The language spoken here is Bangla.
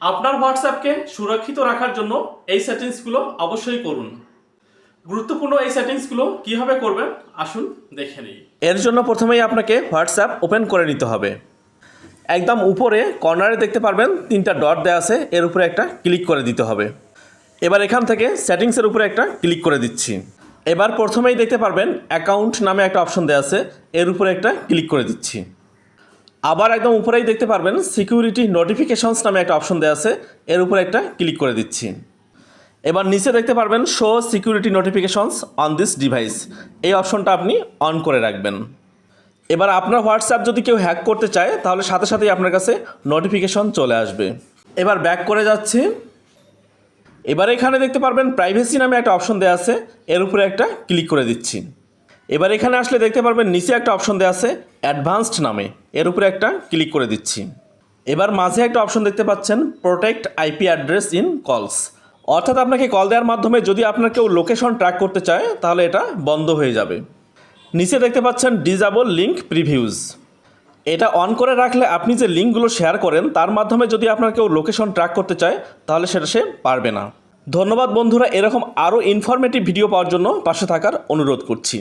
আপনার হোয়াটসঅ্যাপকে সুরক্ষিত রাখার জন্য এই সেটিংসগুলো অবশ্যই করুন। গুরুত্বপূর্ণ এই সেটিংসগুলো কীভাবে করবেন, আসুন দেখে নিই। এর জন্য প্রথমেই আপনাকে হোয়াটসঅ্যাপ ওপেন করে নিতে হবে। একদম উপরে, কর্নারে দেখতে পারবেন, তিনটা ডট দেওয়া আছে, এর উপরে একটা ক্লিক করে দিতে হবে। এবার এখান থেকে সেটিংসের উপরে একটা ক্লিক করে দিচ্ছি। এবার প্রথমেই দেখতে পারবেন, অ্যাকাউন্ট নামে একটা অপশন দেওয়া আছে, এর উপরে একটা ক্লিক করে দিচ্ছি। আবার একদম উপরেই দেখতে পারবেন সিকিউরিটি নোটিফিকেশনস নামে একটা অপশন দেওয়া আছে। এর উপরে একটা ক্লিক করে দিচ্ছি। এবার নিচে দেখতে পারবেন show security notifications on this device এই অপশনটা আপনি অন করে রাখবেন। এবার আপনার হোয়াটসঅ্যাপ যদি কেউ হ্যাক করতে চায়, তাহলে সাথে সাথেই আপনার কাছে নোটিফিকেশন চলে আসবে। এবার ব্যাক করে যাচ্ছি। এবার এখানে দেখতে পারবেন প্রাইভেসি নামে একটা অপশন দেওয়া আছে। এর উপরে একটা ক্লিক করে দিচ্ছি। এবার এখানে আসলে দেখতে পারবেন নিচে একটা অপশন দেওয়া আছে অ্যাডভান্সড নামে। এর উপরে একটা ক্লিক করে দিচ্ছি। এবার মাঝে একটা অপশন দেখতে পাচ্ছেন, প্রোটেক্ট আইপি অ্যাড্রেস ইন কলস। অর্থাৎ আপনাকে কল দেওয়ার মাধ্যমে যদি আপনার কেউ লোকেশন ট্র্যাক করতে চায়, তাহলে এটা বন্ধ হয়ে যাবে। নিচে দেখতে পাচ্ছেন, ডিজাবল লিঙ্ক প্রিভিউজ। এটা অন করে রাখলে আপনি যে লিঙ্কগুলো শেয়ার করেন, তার মাধ্যমে যদি আপনার কেউ লোকেশন ট্র্যাক করতে চায়, তাহলে সেটা সে পারবে না। ধন্যবাদ বন্ধুরা, এরকম আরও ইনফরমেটিভ ভিডিও পাওয়ার জন্য পাশে থাকার অনুরোধ করছি।